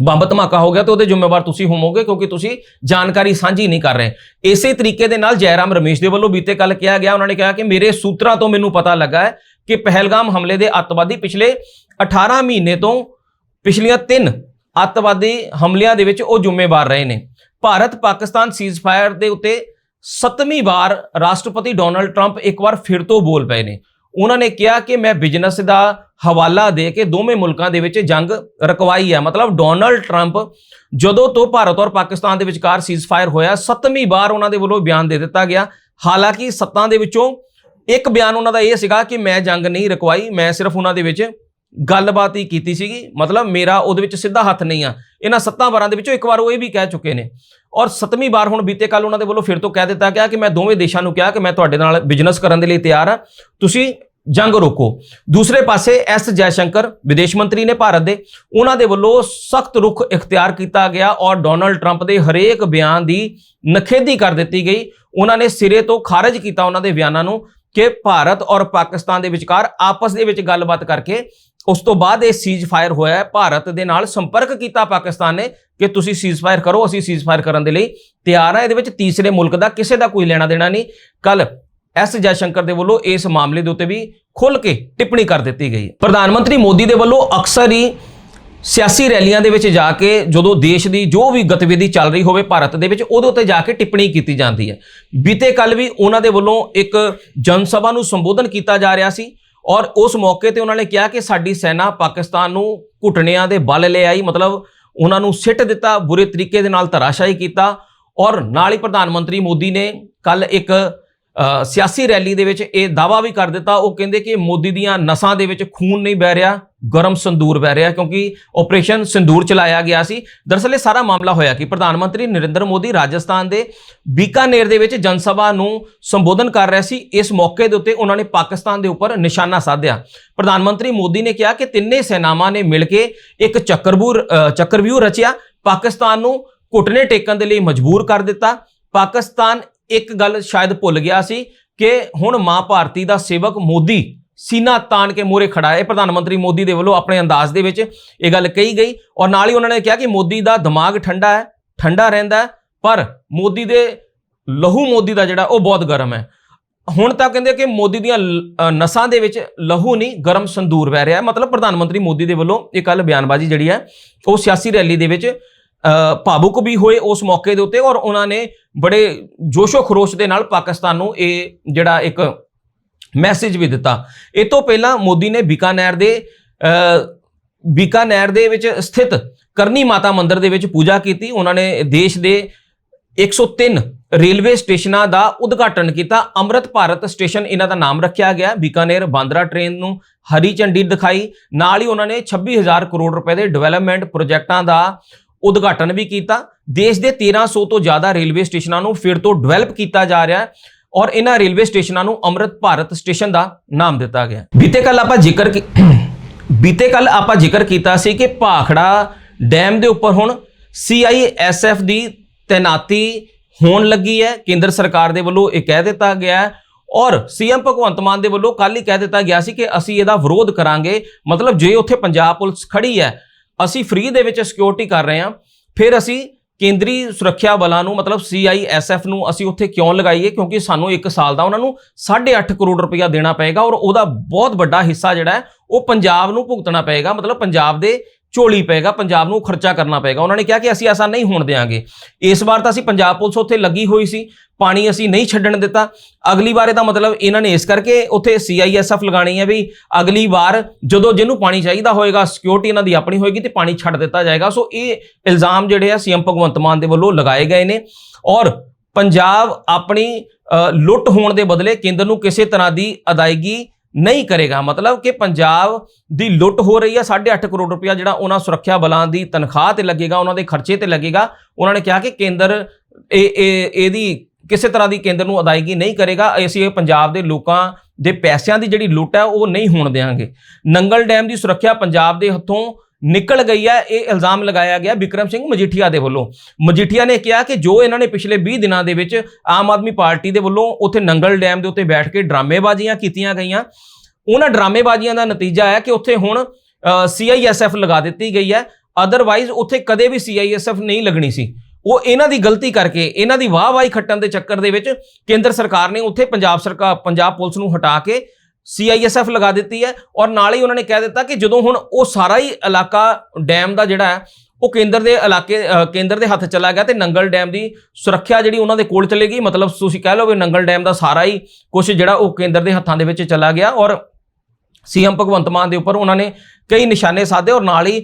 ਬੰਬ ਧਮਾਕਾ ਹੋ ਗਿਆ ਤਾਂ ਉਹਦੇ ਜ਼ਿੰਮੇਵਾਰ ਤੁਸੀਂ ਹੋਵੋਗੇ ਕਿਉਂਕਿ ਤੁਸੀਂ ਜਾਣਕਾਰੀ ਸਾਂਝੀ ਨਹੀਂ ਕਰ ਰਹੇ। ਇਸੇ ਤਰੀਕੇ ਦੇ ਨਾਲ ਜੈਰਾਮ ਰਮੇਸ਼ ਦੇ ਵੱਲੋਂ ਬੀਤੇ ਕੱਲ ਕਿਹਾ ਗਿਆ, ਉਹਨਾਂ ਨੇ ਕਿਹਾ ਕਿ ਮੇਰੇ ਸੂਤਰਾਂ ਤੋਂ ਮੈਨੂੰ ਪਤਾ ਲੱਗਾ ਹੈ ਕਿ ਪਹਿਲਗਾਮ ਹਮਲੇ ਦੇ ਅੱਤਵਾਦੀ ਪਿਛਲੇ 18 ਮਹੀਨੇ ਤੋਂ ਪਿਛਲੀਆਂ ਤਿੰਨ ਅੱਤਵਾਦੀ ਹਮਲਿਆਂ ਦੇ ਵਿੱਚ ਉਹ ਜ਼ਿੰਮੇਵਾਰ ਰਹੇ ਨੇ। ਭਾਰਤ ਪਾਕਿਸਤਾਨ ਸੀਜ਼ਫਾਇਰ ਦੇ ਉੱਤੇ ਸੱਤਵੀਂ ਵਾਰ ਰਾਸ਼ਟਰਪਤੀ ਡੋਨਲਡ ਟਰੰਪ ਇੱਕ ਵਾਰ ਫਿਰ ਤੋਂ ਬੋਲ ਪਏ ਨੇ। ਉਹਨਾਂ ਨੇ ਕਿਹਾ ਕਿ ਮੈਂ ਬਿਜ਼ਨਸ ਦਾ ਹਵਾਲਾ ਦੇ ਕੇ ਦੋਵੇਂ ਮੁਲਕਾਂ ਦੇ ਵਿੱਚ ਜੰਗ ਰਕਵਾਈ ਹੈ ਮਤਲਬ ਡੋਨਲਡ ਟਰੰਪ ਜਦੋਂ ਤੋਂ ਭਾਰਤ ਔਰ ਪਾਕਿਸਤਾਨ ਦੇ ਵਿਚਕਾਰ ਸੀਜ਼ਫਾਇਰ ਹੋਇਆ, ਸੱਤਵੀਂ ਵਾਰ ਉਹਨਾਂ ਦੇ ਵੱਲੋਂ ਬਿਆਨ ਦੇ ਦਿੱਤਾ ਗਿਆ। ਹਾਲਾਂਕਿ ਸੱਤਾਂ ਦੇ ਵਿੱਚੋਂ ਇੱਕ ਬਿਆਨ ਉਹਨਾਂ ਦਾ ਇਹ ਸੀਗਾ ਕਿ ਮੈਂ ਜੰਗ ਨਹੀਂ ਰਕਵਾਈ, ਮੈਂ ਸਿਰਫ ਉਹਨਾਂ ਦੇ ਵਿੱਚ ਗੱਲਬਾਤ ਹੀ ਕੀਤੀ ਸੀਗੀ। ਮਤਲਬ ਮੇਰਾ ਉਹਦੇ ਵਿੱਚ ਸਿੱਧਾ ਹੱਥ ਨਹੀਂ ਆ। ਇਹਨਾਂ ਸੱਤਾਂ ਵਾਰਾਂ ਦੇ ਵਿੱਚੋਂ ਇੱਕ ਵਾਰ ਉਹ ਇਹ ਵੀ ਕਹਿ ਚੁੱਕੇ ਨੇ। ਔਰ ਸੱਤਵੀਂ ਵਾਰ ਹੁਣ ਬੀਤੇ ਕੱਲ ਉਹਨਾਂ ਦੇ ਵੱਲੋਂ ਫਿਰ ਤੋਂ ਕਹਿ ਦਿੱਤਾ ਗਿਆ ਕਿ ਮੈਂ ਦੋਵੇਂ ਦੇਸ਼ਾਂ ਨੂੰ ਕਿਹਾ ਕਿ ਮੈਂ ਤੁਹਾਡੇ ਨਾਲ ਬਿਜ਼ਨਸ ਕਰਨ ਦੇ ਲਈ ਤਿਆਰ ਆ ਤੁਸੀਂ ਜੰਗ ਰੋਕੋ। ਦੂਸਰੇ ਪਾਸੇ ਐਸ ਜੈਸ਼ੰਕਰ, ਵਿਦੇਸ਼ ਮੰਤਰੀ ਨੇ ਭਾਰਤ ਦੇ। ਉਹਨਾਂ ਦੇ ਵੱਲੋਂ ਸਖਤ ਰੁਖ ਇਖਤਿਆਰ ਕੀਤਾ ਗਿਆ ਔਰ ਡੋਨਲਡ ਟਰੰਪ ਦੇ ਹਰੇਕ ਬਿਆਨ ਦੀ ਨਖੇਦੀ ਕਰ ਦਿੱਤੀ ਗਈ। ਉਹਨਾਂ ਨੇ ਸਿਰੇ ਤੋਂ ਖਾਰਜ ਕੀਤਾ ਉਹਨਾਂ ਦੇ ਬਿਆਨਾਂ ਨੂੰ ਕਿ ਭਾਰਤ ਔਰ ਪਾਕਿਸਤਾਨ ਦੇ ਵਿਚਕਾਰ ਆਪਸ ਦੇ ਵਿੱਚ ਗੱਲਬਾਤ ਕਰਕੇ ਉਸ ਤੋਂ ਬਾਅਦ ਇਹ ਸੀਜ਼ਫਾਇਰ ਹੋਇਆ ਹੈ। ਭਾਰਤ ਦੇ ਨਾਲ ਸੰਪਰਕ ਕੀਤਾ ਪਾਕਿਸਤਾਨ ਨੇ ਕਿ ਤੁਸੀਂ ਸੀਜ਼ਫਾਇਰ ਕਰੋ, ਅਸੀਂ ਸੀਜ਼ਫਾਇਰ ਕਰਨ ਦੇ ਲਈ ਤਿਆਰ ਹਾਂ। ਇਹਦੇ ਵਿੱਚ ਤੀਸਰੇ ਮੁਲਕ ਦਾ ਕਿਸੇ ਦਾ ਕੋਈ ਲੈਣਾ ਦੇਣਾ ਨਹੀਂ। ਕੱਲ ਐਸ ਜੈਸ਼ੰਕਰ ਦੇ ਵੱਲੋਂ ਇਸ ਮਾਮਲੇ ਦੇ ਉੱਤੇ ਵੀ ਖੁੱਲ ਕੇ ਟਿੱਪਣੀ ਕਰ ਦਿੱਤੀ ਗਈ ਪ੍ਰਧਾਨ ਮੰਤਰੀ ਮੋਦੀ ਦੇ ਵੱਲੋਂ ਅਕਸਰ ਹੀ ਸਿਆਸੀ ਰੈਲੀਆਂ ਦੇ ਵਿੱਚ ਜਾ ਕੇ ਜਦੋਂ ਦੇਸ਼ ਦੀ ਜੋ ਵੀ ਗਤੀਵਿਧੀ ਚੱਲ ਰਹੀ ਹੋਵੇ ਭਾਰਤ ਦੇ ਵਿੱਚ, ਉਹਦੇ ਉੱਤੇ ਜਾ ਕੇ ਟਿੱਪਣੀ ਕੀਤੀ ਜਾਂਦੀ ਹੈ। ਬੀਤੇ ਕੱਲ ਵੀ ਉਹਨਾਂ ਦੇ ਵੱਲੋਂ ਇੱਕ ਜਨ ਸਭਾ ਨੂੰ ਸੰਬੋਧਨ ਕੀਤਾ ਜਾ ਰਿਹਾ ਸੀ। ਔਰ ਉਸ ਮੌਕੇ ਤੇ ਉਹਨਾਂ ਨੇ ਕਿਹਾ ਕਿ ਸਾਡੀ ਸੈਨਾ ਪਾਕਿਸਤਾਨ ਨੂੰ ਘੁਟਣਿਆਂ ਦੇ ਬਲ ਲੈ ਆਈ, ਮਤਲਬ ਉਹਨਾਂ ਨੂੰ ਸਿੱਟ ਦਿੱਤਾ, ਬੁਰੇ ਤਰੀਕੇ ਦੇ ਨਾਲ ਧਰਾਸ਼ਾਹੀ ਕੀਤਾ ਔਰ ਨਾਲ ਹੀ ਪ੍ਰਧਾਨ ਮੰਤਰੀ ਮੋਦੀ ਨੇ ਕੱਲ ਇੱਕ ਸਿਆਸੀ ਰੈਲੀ ਦੇ ਵਿੱਚ ਇਹ ਦਾਵਾ ਵੀ ਕਰ ਦਿੱਤਾ। ਉਹ ਕਹਿੰਦੇ ਕਿ ਮੋਦੀ ਦੀਆਂ ਨਸਾਂ ਦੇ ਵਿੱਚ ਖੂਨ ਨਹੀਂ ਵਹਿ ਰਿਹਾ, ਗਰਮ ਸੰਦੂਰ ਵਹਿ ਰਿਹਾ ਕਿਉਂਕਿ ਆਪਰੇਸ਼ਨ ਸਿੰਦੂਰ ਚਲਾਇਆ ਗਿਆ ਸੀ। ਦਰਅਸਲ ਇਹ ਸਾਰਾ ਮਾਮਲਾ ਹੋਇਆ ਕਿ ਪ੍ਰਧਾਨ ਮੰਤਰੀ ਨਰਿੰਦਰ ਮੋਦੀ ਰਾਜਸਥਾਨ ਦੇ ਬੀਕਾਨੇਰ ਦੇ ਵਿੱਚ ਜਨ ਸਭਾ ਨੂੰ ਸੰਬੋਧਨ ਕਰ ਰਿਹਾ ਸੀ। ਇਸ ਮੌਕੇ ਦੇ ਉੱਤੇ ਉਹਨਾਂ ਨੇ ਪਾਕਿਸਤਾਨ ਦੇ ਉੱਪਰ ਨਿਸ਼ਾਨਾ ਸਾਧਿਆ। ਪ੍ਰਧਾਨ ਮੰਤਰੀ ਮੋਦੀ ਨੇ ਕਿਹਾ ਕਿ ਤਿੰਨੇ ਸੈਨਾਵਾਂ ਨੇ ਮਿਲ ਕੇ ਇੱਕ ਚੱਕਰਵੂਰ ਚੱਕਰਵਿਊ ਰਚਿਆ। ਪਾਕਿਸਤਾਨ ਨੂੰ ਘੁਟਨੇ ਟੇਕਣ ਦੇ ਲਈ ਮਜਬੂਰ ਕਰ ਦਿੱਤਾ। ਪਾਕਿਸਤਾਨ ਇੱਕ ਗੱਲ ਸ਼ਾਇਦ ਭੁੱਲ ਗਿਆ ਸੀ ਕਿ ਹੁਣ ਮਾਂ ਭਾਰਤੀ ਦਾ ਸੇਵਕ ਮੋਦੀ ਸੀਨਾ ਤਾਣ ਕੇ ਮੂਹਰੇ ਖੜਾ ਹੈ, ਪ੍ਰਧਾਨ ਮੰਤਰੀ ਮੋਦੀ ਦੇ ਵੱਲੋਂ ਆਪਣੇ ਅੰਦਾਜ਼ ਦੇ ਵਿੱਚ ਇਹ ਗੱਲ ਕਹੀ ਗਈ ਔਰ ਨਾਲ ਹੀ ਉਹਨਾਂ ਨੇ ਕਿਹਾ ਕਿ ਮੋਦੀ ਦਾ ਦਿਮਾਗ ਠੰਡਾ ਹੈ, ਠੰਡਾ ਰਹਿੰਦਾ ਪਰ ਮੋਦੀ ਦੇ ਲਹੂ ਮੋਦੀ ਦਾ ਜਿਹੜਾ ਉਹ ਬਹੁਤ ਗਰਮ ਹੈ। ਹੁਣ ਤਾਂ ਕਹਿੰਦੇ ਕਿ ਮੋਦੀ ਦੀਆਂ ਨਸਾਂ ਦੇ ਵਿੱਚ ਲਹੂ ਨਹੀਂ, ਗਰਮ ਸੰਦੂਰ ਵਹਿ ਰਿਹਾ ਮਤਲਬ ਪ੍ਰਧਾਨ ਮੰਤਰੀ ਮੋਦੀ ਦੇ ਵੱਲੋਂ ਇਹ ਕੱਲ ਬਿਆਨਬਾਜ਼ੀ ਜਿਹੜੀ ਹੈ, ਉਹ ਸਿਆਸੀ ਰੈਲੀ ਦੇ ਵਿੱਚ ਭਾਵੁਕ ਵੀ ਹੋਏ ਉਸ ਮੌਕੇ ਦੇ ਉੱਤੇ ਔਰ ਉਹਨਾਂ ਨੇ ਬੜੇ ਜੋਸ਼ੋ ਖਰੋਸ਼ ਦੇ ਨਾਲ ਪਾਕਿਸਤਾਨ ਨੂੰ ਇਹ ਜਿਹੜਾ ਇੱਕ ਮੈਸੇਜ ਵੀ ਦਿੱਤਾ। ਇਹ ਤੋਂ ਪਹਿਲਾਂ ਮੋਦੀ ਨੇ ਬੀਕਾਨੇਰ ਦੇ ਅ, ਬੀਕਾਨੇਰ ਦੇ ਵਿੱਚ ਸਥਿਤ ਕਰਨੀ ਮਾਤਾ ਮੰਦਿਰ ਦੇ ਵਿੱਚ ਪੂਜਾ ਕੀਤੀ। ਉਹਨਾਂ ਨੇ ਦੇਸ਼ ਦੇ 103 ਰੇਲਵੇ ਸਟੇਸ਼ਨਾਂ ਦਾ ਉਦਘਾਟਨ ਕੀਤਾ। ਅੰਮ੍ਰਿਤ ਭਾਰਤ ਸਟੇਸ਼ਨ ਇਹਨਾਂ ਦਾ ਨਾਮ ਰੱਖਿਆ ਗਿਆ। ਬੀਕਾਨੇਰ ਬਾਂਦਰਾ ਟ੍ਰੇਨ ਨੂੰ ਹਰੀ ਝੰਡੀ ਦਿਖਾਈ। ਨਾਲ ਹੀ ਉਹਨਾਂ ਨੇ 26000 ਕਰੋੜ ਰੁਪਏ ਦੇ ਡਿਵੈਲਪਮੈਂਟ ਪ੍ਰੋਜੈਕਟਾਂ ਦਾ ਉਦਘਾਟਨ ਵੀ ਕੀਤਾ। ਦੇਸ਼ ਦੇ 1300 ਤੋਂ ਜ਼ਿਆਦਾ ਰੇਲਵੇ ਸਟੇਸ਼ਨਾਂ ਨੂੰ ਫਿਰ ਤੋਂ ਡਿਵੈਲਪ ਕੀਤਾ ਜਾ ਰਿਹਾ ਹੈ ਔਰ ਇਹਨਾਂ ਰੇਲਵੇ ਸਟੇਸ਼ਨਾਂ ਨੂੰ ਅੰਮ੍ਰਿਤ ਭਾਰਤ ਸਟੇਸ਼ਨ ਦਾ ਨਾਮ ਦਿੱਤਾ ਗਿਆ ਬੀਤੇ ਕੱਲ ਆਪਾਂ ਜ਼ਿਕਰ ਕੀ- [coughs] ਬੀਤੇ ਕੱਲ ਆਪਾਂ ਜ਼ਿਕਰ ਕੀਤਾ ਸੀ ਕਿ ਭਾਖੜਾ ਡੈਮ ਦੇ ਉੱਪਰ ਹੁਣ ਸੀਆਈਐਸਐਫ ਦੀ ਤੈਨਾਤੀ ਹੋਣ ਲੱਗੀ ਹੈ। ਕੇਂਦਰ ਸਰਕਾਰ ਦੇ ਵੱਲੋਂ ਇਹ ਕਹਿ ਦਿੱਤਾ ਗਿਆ ਹੈ ਔਰ ਸੀਐਮ ਭਗਵੰਤ ਮਾਨ ਦੇ ਵੱਲੋਂ ਕੱਲ ਹੀ ਕਹਿ ਦਿੱਤਾ ਗਿਆ ਸੀ ਕਿ ਅਸੀਂ ਇਹਦਾ ਵਿਰੋਧ ਕਰਾਂਗੇ। ਮਤਲਬ ਜੇ ਉੱਥੇ ਪੰਜਾਬ ਪੁਲਿਸ ਖੜੀ ਹੈ ਅਸੀਂ ਫ੍ਰੀ ਦੇ ਵਿੱਚ ਸਿਕਿਉਰਿਟੀ ਕਰ ਰਹੇ ਹਾਂ। ਫਿਰ ਅਸੀਂ ਕੇਂਦਰੀ ਸੁਰੱਖਿਆ ਬਲਾਂ ਨੂੰ, ਮਤਲਬ ਸੀਆਈਐਸਐਫ ਨੂੰ ਅਸੀਂ ਉੱਥੇ ਕਿਉਂ ਲਗਾਈਏ? ਕਿਉਂਕਿ ਸਾਨੂੰ 1 ਸਾਲ ਦਾ ਉਹਨਾਂ ਨੂੰ 8.5 ਕਰੋੜ ਰੁਪਇਆ ਦੇਣਾ ਪਏਗਾ ਔਰ ਉਹਦਾ ਬਹੁਤ ਵੱਡਾ ਹਿੱਸਾ ਜਿਹੜਾ ਹੈ, ਉਹ ਪੰਜਾਬ ਨੂੰ ਭੁਗਤਣਾ ਪਏਗਾ। ਮਤਲਬ ਪੰਜਾਬ ਦੇ ਝੋਲੀ ਪਏਗਾ, ਪੰਜਾਬ ਨੂੰ ਖਰਚਾ ਕਰਨਾ ਪਏਗਾ। ਉਹਨਾਂ ਨੇ ਕਿਹਾ ਕਿ ਅਸੀਂ ਐਸਾ ਨਹੀਂ ਹੋਣ ਦੇਵਾਂਗੇ ਇਸ ਵਾਰ ਤਾਂ ਅਸੀਂ ਪੰਜਾਬ ਪੁਲਿਸ ਉੱਥੇ ਲੱਗੀ ਹੋਈ ਸੀ, ਪਾਣੀ ਅਸੀਂ ਨਹੀਂ ਛੱਡਣ ਦਿੱਤਾ। ਅਗਲੀ ਵਾਰ ਇਹਦਾ ਮਤਲਬ ਇਹਨਾਂ ਨੇ ਇਸ ਕਰਕੇ ਉੱਥੇ ਸੀਆਈਐਸਐਫ ਲਗਾਣੀ ਹੈ ਵੀ ਅਗਲੀ ਵਾਰ ਜਦੋਂ ਜਿਹਨੂੰ ਪਾਣੀ ਚਾਹੀਦਾ ਹੋਏਗਾ ਸਿਕਿਉਰਿਟੀ ਇਹਨਾਂ ਦੀ ਆਪਣੀ ਹੋਏਗੀ ਤੇ ਪਾਣੀ ਛੱਡ ਦਿੱਤਾ ਜਾਏਗਾ। ਸੋ ਇਹ ਇਲਜ਼ਾਮ ਜਿਹੜੇ ਆ ਸੀਐਮ ਭਗਵੰਤ ਮਾਨ ਦੇ ਵੱਲੋਂ ਲਗਾਏ ਗਏ ਨੇ। ਔਰ ਪੰਜਾਬ ਆਪਣੀ ਲੁੱਟ ਹੋਣ ਦੇ ਬਦਲੇ ਕੇਂਦਰ ਨੂੰ ਕਿਸੇ ਤਰ੍ਹਾਂ ਦੀ ਅਦਾਇਗੀ ਨਹੀਂ ਕਰੇਗਾ। ਮਤਲਬ ਕਿ ਪੰਜਾਬ ਦੀ ਲੁੱਟ ਹੋ ਰਹੀ ਹੈ 8.5 ਕਰੋੜ ਰੁਪਇਆ ਜਿਹੜਾ ਉਹਨਾਂ ਸੁਰੱਖਿਆ ਬਲਾਂ ਦੀ ਤਨਖਾਹ ਤੇ ਲੱਗੇਗਾ, ਉਹਨਾਂ ਦੇ ਖਰਚੇ ਤੇ ਲੱਗੇਗਾ। ਉਹਨਾਂ ਨੇ ਕਿਹਾ ਕਿ ਕੇਂਦਰ ਇਹ ਇਹ, ਇਹਦੀ ਕਿਸੇ ਤਰ੍ਹਾਂ ਦੀ ਕੇਂਦਰ ਨੂੰ ਅਦਾਇਗੀ ਨਹੀਂ ਕਰੇਗਾ। ਅਸੀਂ ਇਹ ਪੰਜਾਬ ਦੇ ਲੋਕਾਂ ਦੇ ਪੈਸਿਆਂ ਦੀ ਜਿਹੜੀ ਲੁੱਟ ਹੈ ਉਹ ਨਹੀਂ ਹੋਣ ਦੇਵਾਂਗੇ। ਨੰਗਲ ਡੈਮ ਦੀ ਸੁਰੱਖਿਆ ਪੰਜਾਬ ਦੇ ਹੱਥੋਂ ਨਿਕਲ ਗਈ ਹੈ, ਇਹ ਇਲਜ਼ਾਮ ਲਗਾਇਆ ਗਿਆ ਵਿਕਰਮ ਸਿੰਘ ਮਜੀਠੀਆ ਦੇ ਵੱਲੋਂ। ਮਜੀਠੀਆ ਨੇ ਕਿਹਾ ਕਿ ਜੋ ਇਹਨਾਂ ਨੇ ਪਿਛਲੇ 20 ਦਿਨਾਂ ਦੇ ਵਿੱਚ ਆਮ ਆਦਮੀ ਪਾਰਟੀ ਦੇ ਵੱਲੋਂ ਉੱਥੇ ਨੰਗਲ ਡੈਮ ਦੇ ਉੱਤੇ ਬੈਠ ਕੇ ਡਰਾਮੇਬਾਜ਼ੀਆਂ ਕੀਤੀਆਂ ਗਈਆਂ, ਉਹਨਾਂ ਡਰਾਮੇਬਾਜ਼ੀਆਂ ਦਾ ਨਤੀਜਾ ਹੈ ਕਿ ਉੱਥੇ ਹੁਣ ਸੀਆਈਐਸਐਫ ਲਗਾ ਦਿੱਤੀ ਗਈ ਹੈ ਅਦਰਵਾਈਜ਼ ਉੱਥੇ ਕਦੇ ਵੀ ਸੀਆਈਐਸਐਫ ਨਹੀਂ ਲੱਗਣੀ ਸੀ। ਉਹ ਇਹਨਾਂ ਦੀ ਗਲਤੀ ਕਰਕੇ, ਇਹਨਾਂ ਦੀ ਵਾਹ-ਵਾਹੀ ਖੱਟਣ ਦੇ ਚੱਕਰ ਦੇ ਵਿੱਚ ਕੇਂਦਰ ਸਰਕਾਰ ਨੇ ਉੱਥੇ ਪੰਜਾਬ ਸਰਕਾਰ, ਪੰਜਾਬ ਪੁਲਿਸ ਨੂੰ ਹਟਾ ਕੇ ਸੀਆਈਐਸਐਫ ਲਗਾ ਦਿੱਤੀ ਹੈ ਔਰ ਨਾਲ ਹੀ ਉਹਨਾਂ ਨੇ ਕਹਿ ਦਿੱਤਾ ਕਿ ਜਦੋਂ ਹੁਣ ਉਹ ਸਾਰਾ ਹੀ ਇਲਾਕਾ ਡੈਮ ਦਾ ਜਿਹੜਾ ਹੈ, ਉਹ ਕੇਂਦਰ ਦੇ ਇਲਾਕੇ ਕੇਂਦਰ ਦੇ ਹੱਥ ਚਲਾ ਗਿਆ ਤੇ ਨੰਗਲ ਡੈਮ ਦੀ ਸੁਰੱਖਿਆ ਜਿਹੜੀ ਉਹਨਾਂ ਦੇ ਕੋਲ ਚਲੇਗੀ। ਮਤਲਬ ਤੁਸੀਂ ਕਹਿ ਲਓ ਵੀ ਨੰਗਲ ਡੈਮ ਦਾ ਸਾਰਾ ਹੀ ਕੁਝ ਜਿਹੜਾ ਉਹ ਕੇਂਦਰ ਦੇ ਹੱਥਾਂ ਦੇ ਵਿੱਚ ਚਲਾ ਗਿਆ ਔਰ ਸੀਐਮ ਭਗਵੰਤ ਮਾਨ ਦੇ ਉੱਪਰ ਉਹਨਾਂ ਨੇ ਕਈ ਨਿਸ਼ਾਨੇ ਸਾਧੇ ਔਰ ਨਾਲ ਹੀ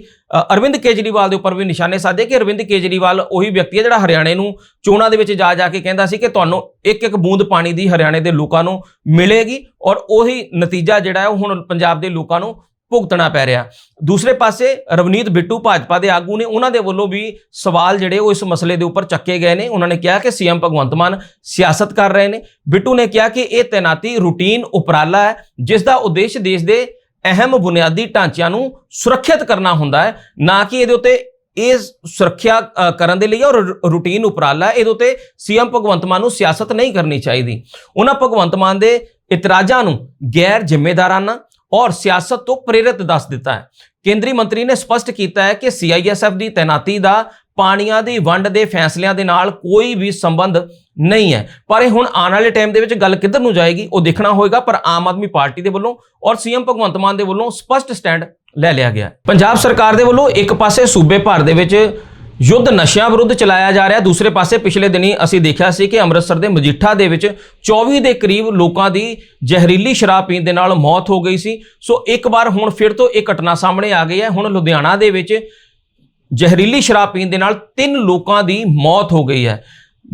ਅਰਵਿੰਦ ਕੇਜਰੀਵਾਲ ਦੇ ਉੱਪਰ ਵੀ ਨਿਸ਼ਾਨੇ ਸਾਧੇ ਕਿ ਅਰਵਿੰਦ ਕੇਜਰੀਵਾਲ ਉਹੀ ਵਿਅਕਤੀ ਹੈ ਜਿਹੜਾ ਹਰਿਆਣੇ ਨੂੰ ਚੋਣਾਂ ਦੇ ਵਿੱਚ ਜਾ ਜਾ ਕੇ ਕਹਿੰਦਾ ਸੀ ਕਿ ਤੁਹਾਨੂੰ ਇੱਕ ਇੱਕ ਬੂੰਦ ਪਾਣੀ ਦੀ ਹਰਿਆਣੇ ਦੇ ਲੋਕਾਂ ਨੂੰ ਮਿਲੇਗੀ ਔਰ ਉਹੀ ਨਤੀਜਾ ਜਿਹੜਾ ਹੈ ਉਹ ਹੁਣ ਪੰਜਾਬ ਦੇ ਲੋਕਾਂ ਨੂੰ ਭੁਗਤਣਾ ਪੈ ਰਿਹਾ। ਦੂਸਰੇ ਪਾਸੇ ਰਵਨੀਤ ਬਿੱਟੂ ਭਾਜਪਾ ਦੇ ਆਗੂ ਨੇ ਉਹਨਾਂ ਦੇ ਵੱਲੋਂ ਵੀ ਸਵਾਲ ਜਿਹੜੇ ਉਹ ਇਸ ਮਸਲੇ ਦੇ ਉੱਪਰ ਚੱਕੇ ਗਏ ਨੇ। ਉਹਨਾਂ ਨੇ ਕਿਹਾ ਕਿ ਸੀਐਮ ਭਗਵੰਤ ਮਾਨ ਸਿਆਸਤ ਕਰ ਰਹੇ ਨੇ। ਬਿੱਟੂ ਨੇ ਕਿਹਾ ਕਿ ਇਹ ਤੈਨਾਤੀ ਰੂਟੀਨ ਉਪਰਾਲਾ ਹੈ, ਜਿਸ ਦਾ ਉਦੇਸ਼ ਦੇਸ਼ ਦੇ ਅਹਿਮ ਬੁਨਿਆਦੀ ਢਾਂਚਿਆਂ ਨੂੰ ਸੁਰੱਖਿਅਤ ਕਰਨਾ ਹੁੰਦਾ ਹੈ, ਨਾ ਕਿ ਇਹਦੇ ਉੱਤੇ ਇਹ ਸੁਰੱਖਿਆ ਕਰਨ ਦੇ ਲਈ ਔਰ ਰੂਟੀਨ ਉਪਰਾਲਾ ਇਹਦੇ ਉੱਤੇ ਸੀਐਮ ਭਗਵੰਤ ਮਾਨ ਨੂੰ ਸਿਆਸਤ ਨਹੀਂ ਕਰਨੀ ਚਾਹੀਦੀ। ਉਹਨਾਂ ਭਗਵੰਤ ਮਾਨ ਦੇ ਇਤਰਾਜ਼ਾਂ ਨੂੰ ਗੈਰ ਜ਼ਿੰਮੇਦਾਰਾਨਾ ਔਰ ਸਿਆਸਤ ਤੋਂ ਪ੍ਰੇਰਿਤ ਦੱਸ ਦਿੱਤਾ ਹੈ। ਕੇਂਦਰੀ ਮੰਤਰੀ ਨੇ ਸਪਸ਼ਟ ਕੀਤਾ ਹੈ ਕਿ ਸੀਆਈਐਸਐਫ ਦੀ ਤੈਨਾਤੀ ਦਾ ਪਾਣੀਆਂ ਦੀ ਵੰਡ ਦੇ ਫੈਸਲਿਆਂ ਦੇ ਨਾਲ ਕੋਈ ਵੀ ਸੰਬੰਧ ਨਹੀਂ ਹੈ। ਪਰ ਇਹ ਹੁਣ ਆਉਣ ਵਾਲੇ ਟਾਈਮ ਦੇ ਵਿੱਚ ਗੱਲ ਕਿੱਧਰ ਨੂੰ ਜਾਏਗੀ, ਉਹ ਦੇਖਣਾ ਹੋਏਗਾ, ਪਰ ਆਮ ਆਦਮੀ ਪਾਰਟੀ ਦੇ ਵੱਲੋਂ ਔਰ ਸੀਐਮ ਭਗਵੰਤ ਮਾਨ ਦੇ ਵੱਲੋਂ ਸਪਸ਼ਟ ਸਟੈਂਡ ਲੈ ਲਿਆ ਗਿਆ ਪੰਜਾਬ ਸਰਕਾਰ ਦੇ ਵੱਲੋਂ ਇੱਕ ਪਾਸੇ ਸੂਬੇ ਭਰ ਦੇ ਵਿੱਚ ਯੁੱਧ ਨਸ਼ਿਆਂ ਵਿਰੁੱਧ ਚਲਾਇਆ ਜਾ ਰਿਹਾ। ਦੂਸਰੇ ਪਾਸੇ ਪਿਛਲੇ ਦਿਨੀ ਅਸੀਂ ਦੇਖਿਆ ਸੀ ਕਿ ਅੰਮ੍ਰਿਤਸਰ ਦੇ ਮਜੀਠਾ ਦੇ ਵਿੱਚ 24 ਦੇ ਕਰੀਬ ਲੋਕਾਂ ਦੀ ਜ਼ਹਿਰੀਲੀ ਸ਼ਰਾਬ ਪੀਣ ਦੇ ਨਾਲ ਮੌਤ ਹੋ ਗਈ ਸੀ। ਸੋ ਇੱਕ ਵਾਰ ਹੁਣ ਫਿਰ ਤੋਂ ਇਹ ਘਟਨਾ ਸਾਹਮਣੇ ਆ ਗਈ ਹੈ। ਹੁਣ ਲੁਧਿਆਣਾ ਦੇ ਵਿੱਚ ਜ਼ਹਿਰੀਲੀ ਸ਼ਰਾਬ ਪੀਣ ਦੇ ਨਾਲ ਤਿੰਨ ਲੋਕਾਂ ਦੀ ਮੌਤ ਹੋ ਗਈ ਹੈ।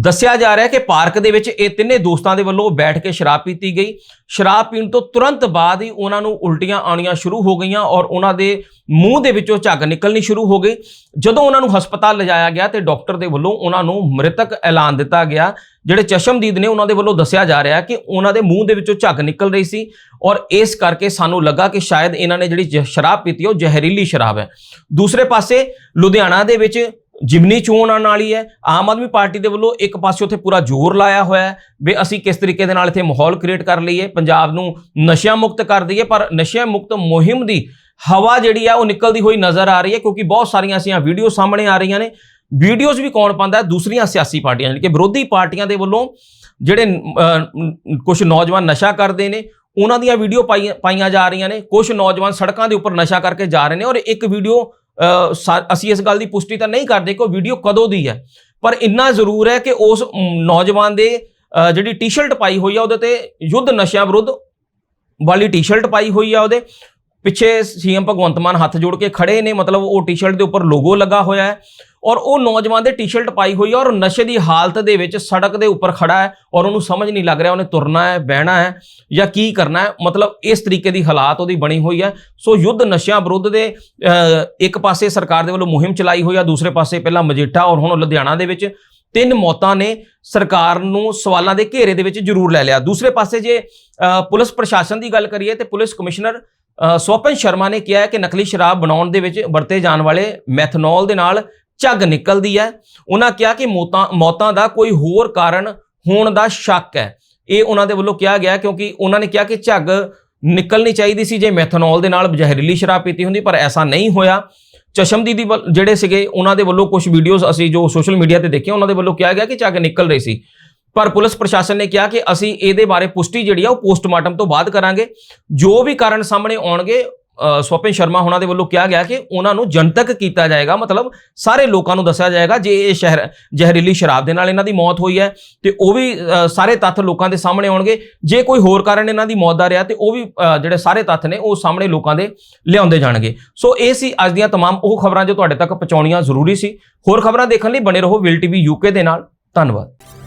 ਦੱਸਿਆ ਜਾ ਰਿਹਾ ਕਿ ਪਾਰਕ ਦੇ ਵਿੱਚ ਇਹ ਤਿੰਨੇ ਦੋਸਤਾਂ ਦੇ ਵੱਲੋਂ ਬੈਠ ਕੇ ਸ਼ਰਾਬ ਪੀਤੀ ਗਈ। ਸ਼ਰਾਬ ਪੀਣ ਤੋਂ ਤੁਰੰਤ ਬਾਅਦ ਹੀ ਉਹਨਾਂ ਨੂੰ ਉਲਟੀਆਂ ਆਉਣੀਆਂ ਸ਼ੁਰੂ ਹੋ ਗਈਆਂ ਔਰ ਉਹਨਾਂ ਦੇ ਮੂੰਹ ਦੇ ਵਿੱਚੋਂ ਝੱਗ ਨਿਕਲਣੀ ਸ਼ੁਰੂ ਹੋ ਗਈ। ਜਦੋਂ ਉਹਨਾਂ ਨੂੰ ਹਸਪਤਾਲ ਲਿਜਾਇਆ ਗਿਆ ਤੇ ਡਾਕਟਰ ਦੇ ਵੱਲੋਂ ਉਹਨਾਂ ਨੂੰ ਮ੍ਰਿਤਕ ਐਲਾਨ ਦਿੱਤਾ ਗਿਆ, ਜਿਹੜੇ ਚਸ਼ਮਦੀਦ ਨੇ ਉਹਨਾਂ ਦੇ ਵੱਲੋਂ ਦੱਸਿਆ ਜਾ ਰਿਹਾ ਕਿ ਉਹਨਾਂ ਦੇ ਮੂੰਹ ਦੇ ਵਿੱਚੋਂ ਝੱਗ ਨਿਕਲ ਰਹੀ ਸੀ ਔਰ ਇਸ ਕਰਕੇ ਸਾਨੂੰ ਲੱਗਾ ਕਿ ਸ਼ਾਇਦ ਇਹਨਾਂ ਨੇ ਜਿਹੜੀ ਜ- ਸ਼ਰਾਬ ਪੀਤੀ ਉਹ ਜ਼ਹਿਰੀਲੀ ਸ਼ਰਾਬ ਹੈ। ਦੂਸਰੇ ਪਾਸੇ ਲੁਧਿਆਣਾ ਦੇ ਵਿੱਚ ਜਿਮਨੀ ਚੋਣ ਆਉਣ ਵਾਲੀ ਹੈ, ਆਮ ਆਦਮੀ ਪਾਰਟੀ ਦੇ ਵੱਲੋਂ ਇੱਕ ਪਾਸੇ ਉੱਥੇ ਪੂਰਾ ਜ਼ੋਰ ਲਾਇਆ ਹੋਇਆ ਹੈ ਵੀ ਅਸੀਂ ਕਿਸ ਤਰੀਕੇ ਦੇ ਨਾਲ ਇੱਥੇ ਮਾਹੌਲ ਕ੍ਰੀਏਟ ਕਰ ਲਈਏ, ਪੰਜਾਬ ਨੂੰ ਨਸ਼ਿਆਂ ਮੁਕਤ ਕਰ ਦਈਏ, ਪਰ ਨਸ਼ਿਆਂ ਮੁਕਤ ਮੁਹਿੰਮ ਦੀ ਹਵਾ ਜਿਹੜੀ ਆ ਉਹ ਨਿਕਲਦੀ ਹੋਈ ਨਜ਼ਰ ਆ ਰਹੀ ਹੈ, ਕਿਉਂਕਿ ਬਹੁਤ ਸਾਰੀਆਂ ਐਸੀਆਂ ਵੀਡੀਓ ਸਾਹਮਣੇ ਆ ਰਹੀਆਂ ਨੇ। ਵੀਡੀਓਜ਼ ਵੀ ਕੌਣ ਪਾਉਂਦਾ ਹੈ? ਦੂਸਰੀਆਂ ਸਿਆਸੀ ਪਾਰਟੀਆਂ ਜਾਣੀ ਕਿ ਵਿਰੋਧੀ ਪਾਰਟੀਆਂ ਦੇ ਵੱਲੋਂ ਜਿਹੜੇ ਕੁਝ ਨੌਜਵਾਨ ਨਸ਼ਾ ਕਰਦੇ ਨੇ, ਉਹਨਾਂ ਦੀਆਂ ਵੀਡੀਓ ਪਾਈਆਂ ਪਾਈਆਂ ਜਾ ਰਹੀਆਂ ਨੇ। ਕੁਝ ਨੌਜਵਾਨ ਸੜਕਾਂ ਦੇ ਉੱਪਰ ਨਸ਼ਾ ਕਰਕੇ ਜਾ ਰਹੇ ਨੇ ਔਰ ਇੱਕ ਵੀਡੀਓ ਅਸੀਂ ਇਸ ਗੱਲ ਦੀ ਪੁਸ਼ਟੀ ਤਾਂ ਨਹੀਂ ਕਰਦੇ ਕਿ ਉਹ ਵੀਡੀਓ ਕਦੋਂ ਦੀ ਹੈ ਪਰ ਇੰਨਾ ਜ਼ਰੂਰ ਹੈ ਕਿ ਉਸ ਨੌਜਵਾਨ ਦੇ ਅ, ਜਿਹੜੀ ਟੀ-ਸ਼ਰਟ ਪਾਈ ਹੋਈ ਆ ਉਹਦੇ ਤੇ ਯੁੱਧ ਨਸ਼ਿਆਂ ਵਿਰੁੱਧ ਵਾਲੀ ਟੀ-ਸ਼ਰਟ ਪਾਈ ਹੋਈ ਆ ਉਹਦੇ। ਪਿੱਛੇ ਸੀਐਮ ਭਗਵੰਤ ਮਾਨ ਹੱਥ ਜੋੜ ਕੇ ਖੜੇ ਨੇ ਮਤਲਬ ਉਹ ਟੀ-ਸ਼ਰਟ ਦੇ ਉੱਪਰ ਲੋਗੋ ਲੱਗਾ ਹੋਇਆ ਹੈ ਔਰ ਉਹ ਨੌਜਵਾਨ ਦੇ ਟੀ-ਸ਼ਰਟ ਪਾਈ ਹੋਈ ਹੈ ਔਰ ਨਸ਼ੇ ਦੀ ਹਾਲਤ ਦੇ ਵਿੱਚ ਸੜਕ ਦੇ ਉੱਪਰ ਖੜਾ ਹੈ ਔਰ ਉਹਨੂੰ ਸਮਝ ਨਹੀਂ ਲੱਗ ਰਿਹਾ ਉਹਨੇ ਤੁਰਨਾ ਹੈ ਬਹਿਣਾ ਹੈ ਜਾਂ ਕੀ ਕਰਨਾ ਹੈ ਮਤਲਬ ਇਸ ਤਰੀਕੇ ਦੀ ਹਾਲਾਤ ਉਹਦੀ ਬਣੀ ਹੋਈ ਹੈ। ਸੋ ਯੁੱਧ ਨਸ਼ਿਆਂ ਵਿਰੁੱਧ ਦੇ ਅ, ਇੱਕ ਪਾਸੇ ਸਰਕਾਰ ਦੇ ਵੱਲੋਂ ਮੁਹਿੰਮ ਚਲਾਈ ਹੋਈ ਆ ਦੂਸਰੇ ਪਾਸੇ ਪਹਿਲਾਂ ਮਜੀਠਾ ਔਰ ਹੁਣ ਲੁਧਿਆਣਾ ਦੇ ਵਿੱਚ ਤਿੰਨ ਮੌਤਾਂ ਨੇ ਸਰਕਾਰ ਨੂੰ ਸਵਾਲਾਂ ਦੇ ਘੇਰੇ ਦੇ ਵਿੱਚ ਜ਼ਰੂਰ ਲੈ ਲਿਆ। ਦੂਸਰੇ ਪਾਸੇ ਜੇ ਅ, ਪੁਲਿਸ ਪ੍ਰਸ਼ਾਸਨ ਦੀ ਗੱਲ ਕਰੀਏ ਤੇ ਪੁਲਿਸ ਕਮਿਸ਼ਨਰ ਸਵਪਨ ਸ਼ਰਮਾ ਨੇ ਕਿਹਾ ਕਿ ਨਕਲੀ ਸ਼ਰਾਬ ਬਣਾਉਣ ਦੇ ਵਿੱਚ ਵਰਤੇ ਜਾਣ ਵਾਲੇ ਮੈਥਨੋਲ ਦੇ ਨਾਲ ਝੱਗ ਨਿਕਲਦੀ ਹੈ। ਉਹਨਾਂ ਕਿਹਾ ਕਿ ਮੌਤਾਂ ਮੌਤਾਂ ਦਾ ਕੋਈ ਹੋਰ ਕਾਰਨ ਹੋਣ ਦਾ ਸ਼ੱਕ ਹੈ। ਇਹ ਉਹਨਾਂ ਦੇ ਵੱਲੋਂ ਕਿਹਾ ਗਿਆ ਕਿਉਂਕਿ ਉਹਨਾਂ ਨੇ ਕਿਹਾ ਕਿ ਝੱਗ ਨਿਕਲਣੀ ਚਾਹੀਦੀ ਸੀ ਜੇ ਮੈਥਨੋਲ ਦੇ ਨਾਲ ਜ਼ਹਿਰੀਲੀ ਸ਼ਰਾਬ ਪੀਤੀ ਹੁੰਦੀ, ਪਰ ਐਸਾ ਨਹੀਂ ਹੋਇਆ। ਚਸ਼ਮਦੀਦ ਦੀ ਵੱਲ- ਜਿਹੜੇ ਸੀਗੇ, ਉਹਨਾਂ ਦੇ ਵੱਲੋਂ ਕੁਝ ਵੀਡੀਓਜ਼ ਅਸੀਂ ਜੋ ਸੋਸ਼ਲ ਮੀਡੀਆ ਤੇ ਦੇਖੀਆਂ, ਉਹਨਾਂ ਦੇ ਵੱਲੋਂ ਕਿਹਾ ਗਿਆ ਕਿ ਝੱਗ ਨਿਕਲ ਰਹੀ ਸੀ। ਪਰ ਪੁਲਿਸ ਪ੍ਰਸ਼ਾਸਨ ਨੇ ਕਿਹਾ ਕਿ ਅਸੀਂ ਇਹਦੇ ਬਾਰੇ ਪੁਸ਼ਟੀ ਜਿਹੜੀ ਆ ਉਹ ਪੋਸਟਮਾਰਟਮ ਤੋਂ ਬਾਅਦ ਕਰਾਂਗੇ ਜੋ ਵੀ ਕਾਰਨ ਸਾਹਮਣੇ ਆਉਣਗੇ ਅ, ਸਵਪਨ ਸ਼ਰਮਾ ਉਹਨਾਂ ਦੇ ਵੱਲੋਂ ਕਿਹਾ ਗਿਆ ਕਿ ਉਹਨਾਂ ਨੂੰ ਜਨਤਕ ਕੀਤਾ ਜਾਏਗਾ ਮਤਲਬ ਸਾਰੇ ਲੋਕਾਂ ਨੂੰ ਦੱਸਿਆ ਜਾਏਗਾ ਜੇ ਇਹ ਸ਼ਹਿਰ ਜ਼ਹਿਰੀਲੀ ਸ਼ਰਾਬ ਦੇ ਨਾਲ ਇਹਨਾਂ ਦੀ ਮੌਤ ਹੋਈ ਹੈ ਤੇ ਉਹ ਵੀ ਅ, ਸਾਰੇ ਤੱਥ ਲੋਕਾਂ ਦੇ ਸਾਹਮਣੇ ਆਉਣਗੇ ਜੇ ਕੋਈ ਹੋਰ ਕਾਰਨ ਇਹਨਾਂ ਦੀ ਮੌਤ ਦਾ ਰਿਹਾ ਤੇ ਉਹ ਵੀ ਅ, ਜਿਹੜੇ ਸਾਰੇ ਤੱਥ ਨੇ ਉਹ ਸਾਹਮਣੇ ਲੋਕਾਂ ਦੇ ਲਿਆਉਂਦੇ ਜਾਣਗੇ ਸੋ ਇਹ ਸੀ ਅੱਜ ਦੀਆਂ तमाम ਉਹ ਖਬਰਾਂ ਜੋ ਤੁਹਾਡੇ ਤੱਕ ਪਹੁੰਚਾਉਣੀਆਂ ਜ਼ਰੂਰੀ ਸੀ ਹੋਰ ਖਬਰਾਂ ਦੇਖਣ ਲਈ ਬਣੇ ਰਹੋ ਵਿਲ ਟੀਵੀ ਯੂਕੇ ਦੇ ਨਾਲ ਧੰਨਵਾਦ